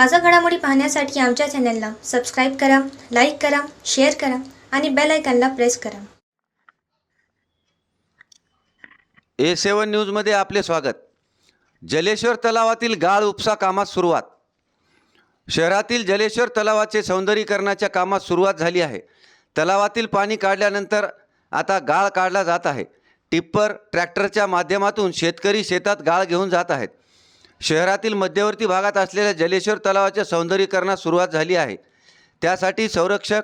ताजा घडामोडी पाहण्यासाठी आमच्या चॅनलला सबस्क्राईब करा लाईक करा शेअर करा आणि बेल आयकॉनला प्रेस करा. ए सेवन न्यूजमध्ये आपले स्वागत. जलेश्वर तलावातील गाळ उपसा कामात सुरुवात. शहरातील जलेश्वर तलावाचे सौंदर्यीकरणाच्या कामात सुरुवात झाली आहे. तलावातील पाणी काढल्यानंतर आता गाळ काढला जात आहे. टिप्पर ट्रॅक्टरच्या माध्यमातून शेतकरी शेतात गाळ घेऊन जात आहेत. शहरातील मध्यवर्ती भागात असलेल्या जलेश्वर तलावाच्या सौंदर्यीकरणास सुरुवात झाली आहे. त्यासाठी संरक्षक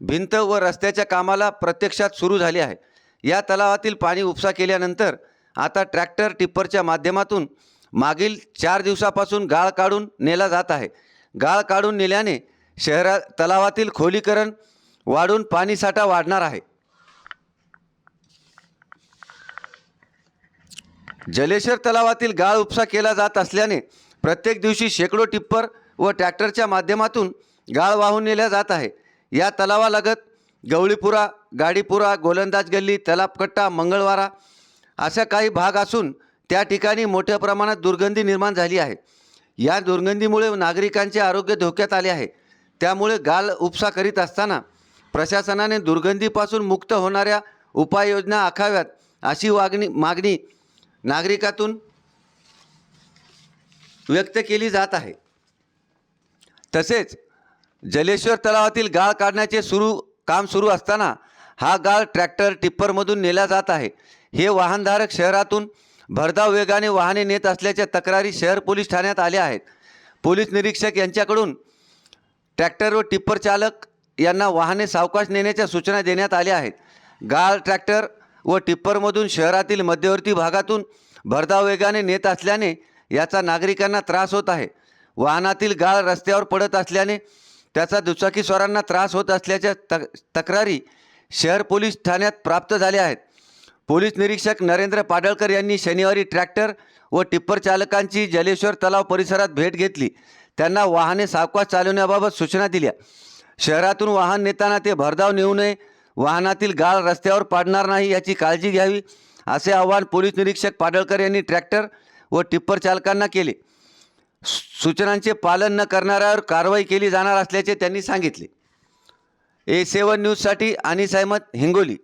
भिंत व रस्त्याच्या कामाला प्रत्यक्षात सुरू झाले आहे. या तलावातील पाणी उपसा केल्यानंतर आता ट्रॅक्टर टिप्परच्या माध्यमातून मागील चार दिवसापासून गाळ काढून नेला जात आहे. गाळ काढून नेल्याने शहरा तलावातील खोलीकरण वाढून पाणीसाठा वाढणार आहे. जलेश्वर तलावातील गाळ उपसा केला जात असल्याने प्रत्येक दिवशी शेकडो टिप्पर व ट्रॅक्टरच्या माध्यमातून गाळ वाहून नेल्या जात आहे. या तलावालगत गवळीपुरा गाडीपुरा गोलंदाज गल्ली तलापकट्टा मंगळवारा अशा काही भाग असून त्या ठिकाणी मोठ्या प्रमाणात दुर्गंधी निर्माण झाली आहे. या दुर्गंधीमुळे नागरिकांचे आरोग्य धोक्यात आले आहे. त्यामुळे गाळ उपसा करीत असताना प्रशासनाने दुर्गंधीपासून मुक्त होणाऱ्या उपाययोजना आखाव्यात अशी वागणी मागणी नागरिकातून व्यक्त केली जात आहे. तसेच जलेश्वर तलावातील गाळ काढण्याचे सुरू काम सुरू असताना हा गाळ ट्रॅक्टर टिप्परमधून नेला जात आहे. हे वाहनधारक शहरातून भरधाव वेगाने वाहने नेत असल्याच्या तक्रारी शहर पोलीस ठाण्यात आल्या आहेत. पोलीस निरीक्षक यांच्याकडून ट्रॅक्टर व टिप्पर चालक यांना वाहने सावकाश नेण्याच्या सूचना देण्यात आल्या आहेत. गाळ ट्रॅक्टर व टिप्परमधून शहरातील मध्यवर्ती भागातून भरधाव वेगाने नेत असल्याने याचा नागरिकांना त्रास होत आहे. वाहनातील गाळ रस्त्यावर पडत असल्याने त्याचा दुचाकीस्वारांना त्रास होत असल्याच्या तक तक्रारी शहर पोलीस ठाण्यात प्राप्त झाल्या आहेत. पोलीस निरीक्षक नरेंद्र पाडळकर यांनी शनिवारी ट्रॅक्टर व टिप्पर चालकांची जलेश्वर तलाव परिसरात भेट घेतली. त्यांना वाहने सावकाश चालवण्याबाबत सूचना दिल्या. शहरातून वाहन नेताना ते भरधाव नेऊ नये वाहनातील गाळ रस्त्यावर पाडणार नाही याची काळजी घ्यावी असे आवाहन पोलीस निरीक्षक पाडळकर यांनी ट्रॅक्टर व टिप्पर चालकांना केले. सूचनांचे पालन न करणाऱ्यावर कारवाई केली जाणार असल्याचे त्यांनी सांगितले. ए सेवन न्यूजसाठी अनिस अहमद हिंगोली.